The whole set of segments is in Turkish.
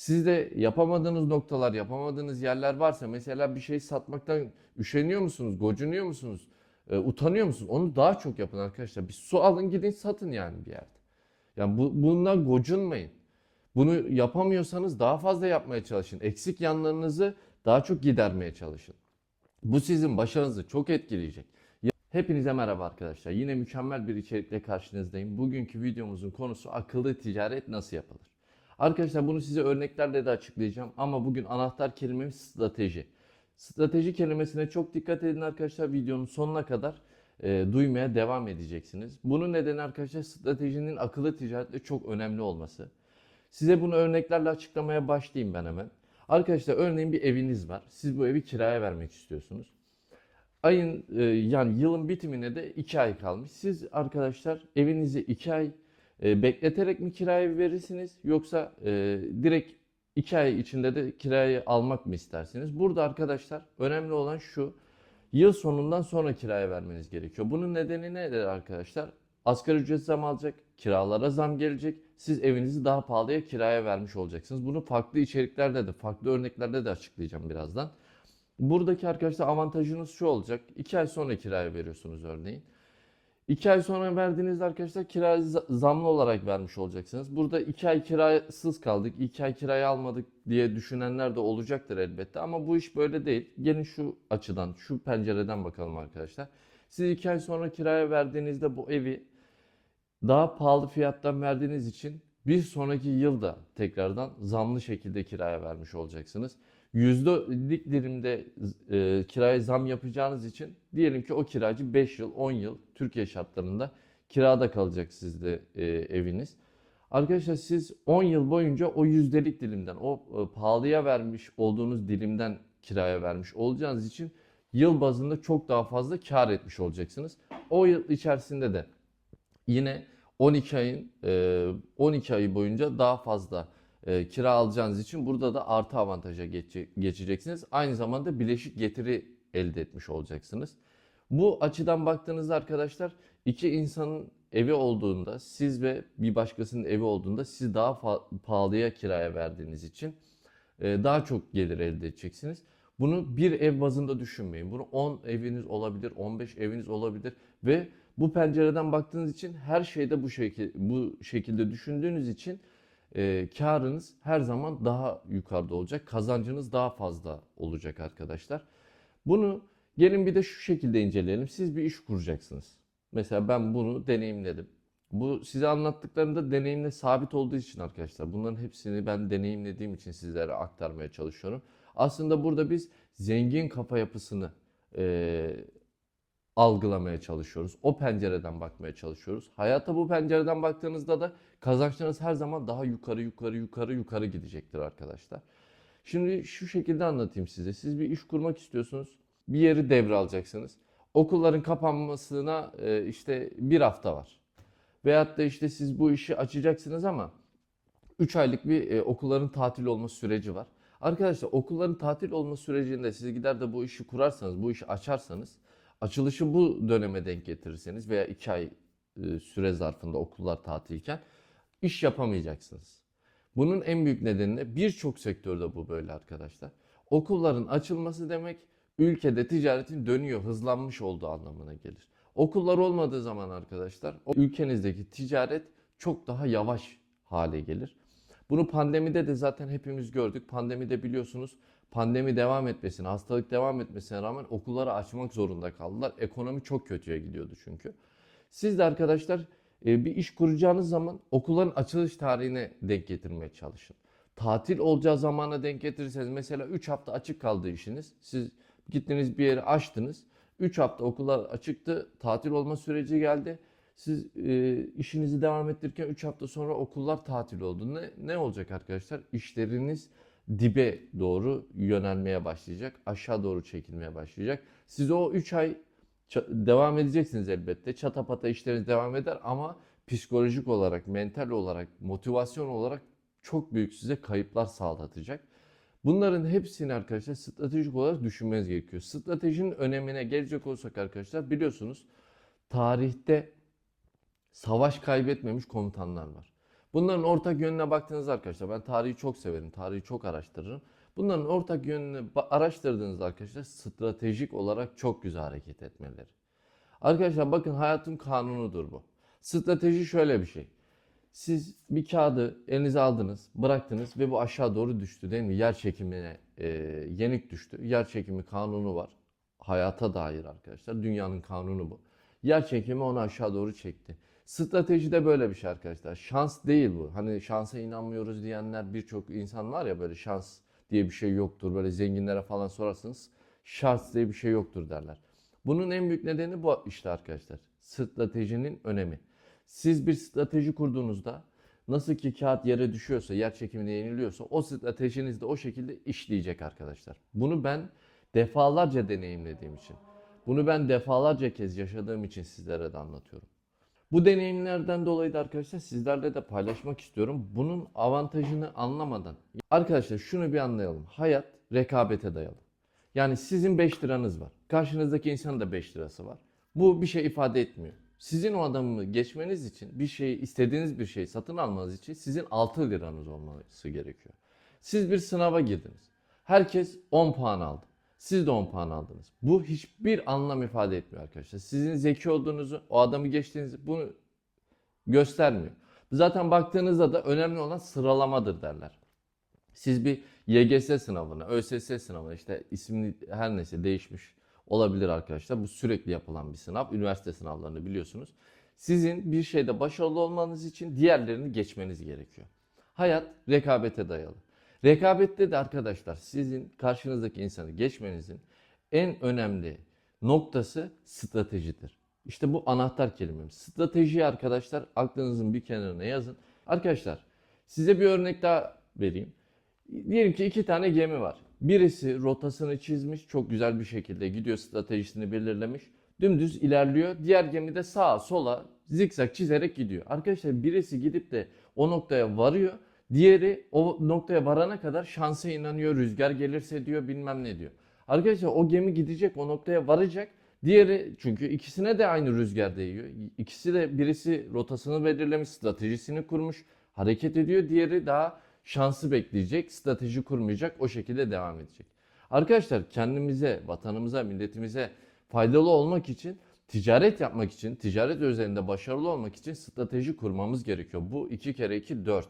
Siz de yapamadığınız noktalar, yapamadığınız yerler varsa mesela bir şey satmaktan üşeniyor musunuz, gocunuyor musunuz, e, utanıyor musunuz? Onu daha çok yapın arkadaşlar. Bir su alın gidin satın yani bir yerde. Yani bu, bundan gocunmayın. Bunu yapamıyorsanız daha fazla yapmaya çalışın. Eksik yanlarınızı daha çok gidermeye çalışın. Bu sizin başarınızı çok etkileyecek. Hepinize merhaba arkadaşlar. Yine mükemmel bir içerikle karşınızdayım. Bugünkü videomuzun konusu akıllı ticaret nasıl yapılır? Arkadaşlar bunu size örneklerle de açıklayacağım ama bugün anahtar kelimemiz strateji. Strateji kelimesine çok dikkat edin arkadaşlar. Videonun sonuna kadar e, duymaya devam edeceksiniz. Bunun nedeni arkadaşlar stratejinin akıllı ticaretle çok önemli olması. Size bunu örneklerle açıklamaya başlayayım ben hemen. Arkadaşlar örneğin bir eviniz var. Siz bu evi kiraya vermek istiyorsunuz. Ayın e, yani yılın bitimine de 2 ay kalmış. Siz arkadaşlar evinizi 2 ay e, bekleterek mi kiraya verirsiniz yoksa e, direkt 2 ay içinde de kirayı almak mı istersiniz? Burada arkadaşlar önemli olan şu. Yıl sonundan sonra kiraya vermeniz gerekiyor. Bunun nedeni nedir arkadaşlar? Asgari ücret zam alacak, kiralara zam gelecek. Siz evinizi daha pahalıya kiraya vermiş olacaksınız. Bunu farklı içeriklerde de, farklı örneklerde de açıklayacağım birazdan. Buradaki arkadaşlar avantajınız şu olacak. 2 ay sonra kiraya veriyorsunuz örneğin. 2 ay sonra verdiğinizde arkadaşlar kirayı za- zamlı olarak vermiş olacaksınız. Burada 2 ay kirasız kaldık, 2 ay kirayı almadık diye düşünenler de olacaktır elbette. Ama bu iş böyle değil. Gelin şu açıdan, şu pencereden bakalım arkadaşlar. Siz 2 ay sonra kiraya verdiğinizde bu evi daha pahalı fiyattan verdiğiniz için bir sonraki yılda tekrardan zamlı şekilde kiraya vermiş olacaksınız. Yüzdelik dilimde e, kiraya zam yapacağınız için diyelim ki o kiracı 5 yıl 10 yıl Türkiye şartlarında kirada kalacak sizde e, eviniz. Arkadaşlar siz 10 yıl boyunca o yüzdelik dilimden o e, pahalıya vermiş olduğunuz dilimden kiraya vermiş olacağınız için yıl bazında çok daha fazla kar etmiş olacaksınız. O yıl içerisinde de yine 12 ayın e, 12 ayı boyunca daha fazla e, kira alacağınız için burada da artı avantaja geçe- geçeceksiniz. Aynı zamanda bileşik getiri elde etmiş olacaksınız. Bu açıdan baktığınızda arkadaşlar iki insanın evi olduğunda siz ve bir başkasının evi olduğunda siz daha pahalıya kiraya verdiğiniz için e, daha çok gelir elde edeceksiniz. Bunu bir ev bazında düşünmeyin. Bunu 10 eviniz olabilir, 15 eviniz olabilir ve bu pencereden baktığınız için her şeyde bu şekil bu şekilde düşündüğünüz için e, karınız her zaman daha yukarıda olacak. Kazancınız daha fazla olacak arkadaşlar. Bunu gelin bir de şu şekilde inceleyelim. Siz bir iş kuracaksınız. Mesela ben bunu deneyimledim. Bu size anlattıklarımda deneyimle sabit olduğu için arkadaşlar. Bunların hepsini ben deneyimlediğim için sizlere aktarmaya çalışıyorum. Aslında burada biz zengin kafa yapısını e, algılamaya çalışıyoruz. O pencereden bakmaya çalışıyoruz. Hayata bu pencereden baktığınızda da kazançlarınız her zaman daha yukarı yukarı yukarı yukarı gidecektir arkadaşlar. Şimdi şu şekilde anlatayım size. Siz bir iş kurmak istiyorsunuz. Bir yeri devralacaksınız. Okulların kapanmasına e, işte bir hafta var. Veyahut da işte siz bu işi açacaksınız ama 3 aylık bir e, okulların tatil olma süreci var. Arkadaşlar okulların tatil olma sürecinde siz gider de bu işi kurarsanız, bu işi açarsanız, açılışı bu döneme denk getirirseniz veya 2 ay e, süre zarfında okullar tatilken iş yapamayacaksınız. Bunun en büyük nedeni de birçok sektörde bu böyle arkadaşlar. Okulların açılması demek ülkede ticaretin dönüyor, hızlanmış olduğu anlamına gelir. Okullar olmadığı zaman arkadaşlar ülkenizdeki ticaret çok daha yavaş hale gelir. Bunu pandemide de zaten hepimiz gördük. Pandemide biliyorsunuz pandemi devam etmesine, hastalık devam etmesine rağmen okulları açmak zorunda kaldılar. Ekonomi çok kötüye gidiyordu çünkü. Siz de arkadaşlar e, bir iş kuracağınız zaman okulların açılış tarihine denk getirmeye çalışın. Tatil olacağı zamana denk getirirseniz mesela 3 hafta açık kaldı işiniz. Siz gittiniz bir yeri açtınız. 3 hafta okullar açıktı. Tatil olma süreci geldi. Siz e, işinizi devam ettirirken 3 hafta sonra okullar tatil oldu. Ne, ne olacak arkadaşlar? İşleriniz dibe doğru yönelmeye başlayacak. Aşağı doğru çekilmeye başlayacak. Siz o 3 ay devam edeceksiniz elbette. Çatapata işleriniz devam eder ama psikolojik olarak, mental olarak, motivasyon olarak çok büyük size kayıplar sağlatacak. Bunların hepsini arkadaşlar stratejik olarak düşünmeniz gerekiyor. Stratejinin önemine gelecek olsak arkadaşlar biliyorsunuz tarihte savaş kaybetmemiş komutanlar var. Bunların ortak yönüne baktığınızda arkadaşlar ben tarihi çok severim. Tarihi çok araştırırım. Bunların ortak yönünü araştırdığınızda arkadaşlar stratejik olarak çok güzel hareket etmeleri. Arkadaşlar bakın hayatın kanunudur bu. Strateji şöyle bir şey. Siz bir kağıdı elinize aldınız, bıraktınız ve bu aşağı doğru düştü değil mi? Yer çekimine e, yenik düştü. Yer çekimi kanunu var. Hayata dair arkadaşlar. Dünyanın kanunu bu. Yer çekimi onu aşağı doğru çekti. Strateji de böyle bir şey arkadaşlar. Şans değil bu. Hani şansa inanmıyoruz diyenler birçok insan var ya böyle şans diye bir şey yoktur. Böyle zenginlere falan sorarsanız şans diye bir şey yoktur derler. Bunun en büyük nedeni bu işte arkadaşlar. Stratejinin önemi. Siz bir strateji kurduğunuzda nasıl ki kağıt yere düşüyorsa, yer çekimine yeniliyorsa o stratejiniz de o şekilde işleyecek arkadaşlar. Bunu ben defalarca deneyimlediğim için, bunu ben defalarca kez yaşadığım için sizlere de anlatıyorum. Bu deneyimlerden dolayı da arkadaşlar sizlerle de paylaşmak istiyorum. Bunun avantajını anlamadan. Arkadaşlar şunu bir anlayalım. Hayat rekabete dayalı. Yani sizin 5 liranız var. Karşınızdaki insanın da 5 lirası var. Bu bir şey ifade etmiyor. Sizin o adamı geçmeniz için bir şey istediğiniz bir şey satın almanız için sizin 6 liranız olması gerekiyor. Siz bir sınava girdiniz. Herkes 10 puan aldı. Siz de 10 puan aldınız. Bu hiçbir anlam ifade etmiyor arkadaşlar. Sizin zeki olduğunuzu, o adamı geçtiğinizi bunu göstermiyor. Zaten baktığınızda da önemli olan sıralamadır derler. Siz bir YGS sınavına, ÖSS sınavına işte ismini her neyse değişmiş olabilir arkadaşlar. Bu sürekli yapılan bir sınav. Üniversite sınavlarını biliyorsunuz. Sizin bir şeyde başarılı olmanız için diğerlerini geçmeniz gerekiyor. Hayat rekabete dayalı. Rekabette de arkadaşlar sizin karşınızdaki insanı geçmenizin en önemli noktası stratejidir. İşte bu anahtar kelimemiz. Strateji arkadaşlar aklınızın bir kenarına yazın. Arkadaşlar size bir örnek daha vereyim. Diyelim ki iki tane gemi var. Birisi rotasını çizmiş, çok güzel bir şekilde gidiyor, stratejisini belirlemiş. Dümdüz ilerliyor. Diğer gemi de sağa sola zikzak çizerek gidiyor. Arkadaşlar birisi gidip de o noktaya varıyor. Diğeri o noktaya varana kadar şansa inanıyor. Rüzgar gelirse diyor bilmem ne diyor. Arkadaşlar o gemi gidecek o noktaya varacak. Diğeri çünkü ikisine de aynı rüzgar değiyor. İkisi de birisi rotasını belirlemiş, stratejisini kurmuş, hareket ediyor. Diğeri daha şansı bekleyecek, strateji kurmayacak, o şekilde devam edecek. Arkadaşlar kendimize, vatanımıza, milletimize faydalı olmak için, ticaret yapmak için, ticaret üzerinde başarılı olmak için strateji kurmamız gerekiyor. Bu 2 kere 2 4.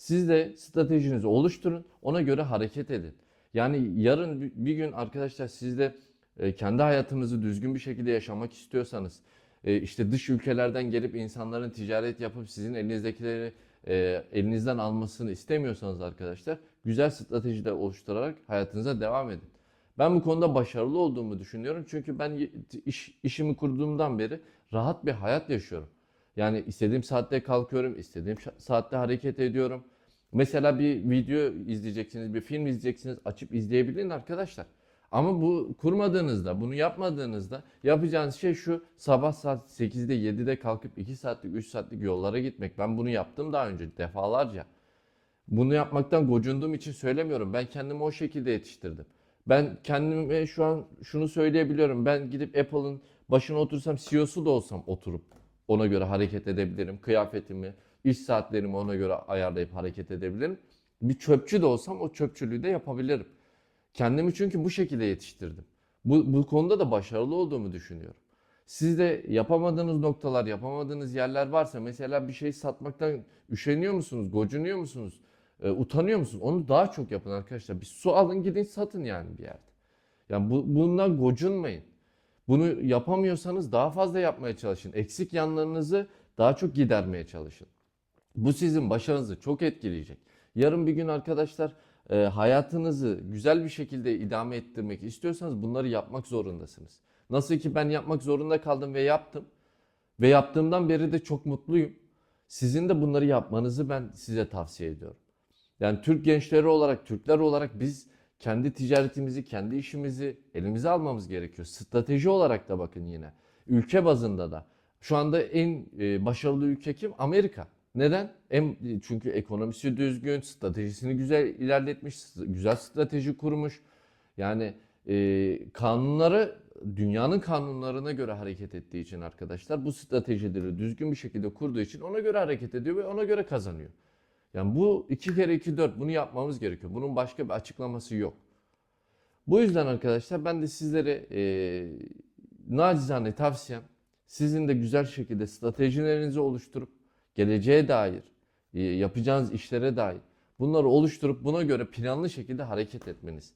Siz de stratejinizi oluşturun, ona göre hareket edin. Yani yarın bir- gün arkadaşlar siz de e, kendi hayatınızı düzgün bir şekilde yaşamak istiyorsanız, e, işte dış ülkelerden gelip insanların ticaret yapıp sizin elinizdekileri e, elinizden almasını istemiyorsanız arkadaşlar güzel stratejiler oluşturarak hayatınıza devam edin. Ben bu konuda başarılı olduğumu düşünüyorum. Çünkü ben iş, işimi kurduğumdan beri rahat bir hayat yaşıyorum. Yani istediğim saatte kalkıyorum, istediğim saatte hareket ediyorum. Mesela bir video izleyeceksiniz, bir film izleyeceksiniz, açıp izleyebilin arkadaşlar. Ama bu kurmadığınızda, bunu yapmadığınızda yapacağınız şey şu sabah saat 8'de 7'de kalkıp 2 saatlik 3 saatlik yollara gitmek. Ben bunu yaptım daha önce defalarca. Bunu yapmaktan gocunduğum için söylemiyorum. Ben kendimi o şekilde yetiştirdim. Ben kendime şu an şunu söyleyebiliyorum. Ben gidip Apple'ın başına otursam CEO'su da olsam oturup ona göre hareket edebilirim. Kıyafetimi, iş saatlerimi ona göre ayarlayıp hareket edebilirim. Bir çöpçü de olsam o çöpçülüğü de yapabilirim. Kendimi çünkü bu şekilde yetiştirdim. Bu, bu konuda da başarılı olduğumu düşünüyorum. Siz de yapamadığınız noktalar, yapamadığınız yerler varsa mesela bir şey satmaktan üşeniyor musunuz, gocunuyor musunuz, e, utanıyor musunuz? Onu daha çok yapın arkadaşlar. Bir su alın gidin satın yani bir yerde. Yani bu, bundan gocunmayın. Bunu yapamıyorsanız daha fazla yapmaya çalışın. Eksik yanlarınızı daha çok gidermeye çalışın. Bu sizin başarınızı çok etkileyecek. Yarın bir gün arkadaşlar e, hayatınızı güzel bir şekilde idame ettirmek istiyorsanız bunları yapmak zorundasınız. Nasıl ki ben yapmak zorunda kaldım ve yaptım. Ve yaptığımdan beri de çok mutluyum. Sizin de bunları yapmanızı ben size tavsiye ediyorum. Yani Türk gençleri olarak, Türkler olarak biz kendi ticaretimizi, kendi işimizi elimize almamız gerekiyor. Strateji olarak da bakın yine. Ülke bazında da. Şu anda en e, başarılı ülke kim? Amerika. Neden? En, çünkü ekonomisi düzgün, stratejisini güzel ilerletmiş, güzel strateji kurmuş. Yani e, kanunları dünyanın kanunlarına göre hareket ettiği için arkadaşlar bu stratejileri düzgün bir şekilde kurduğu için ona göre hareket ediyor ve ona göre kazanıyor. Yani bu 2 kere 2 4 bunu yapmamız gerekiyor. Bunun başka bir açıklaması yok. Bu yüzden arkadaşlar ben de sizlere e, nacizane tavsiyem sizin de güzel şekilde stratejilerinizi oluşturup geleceğe dair, e, yapacağınız işlere dair bunları oluşturup buna göre planlı şekilde hareket etmeniz.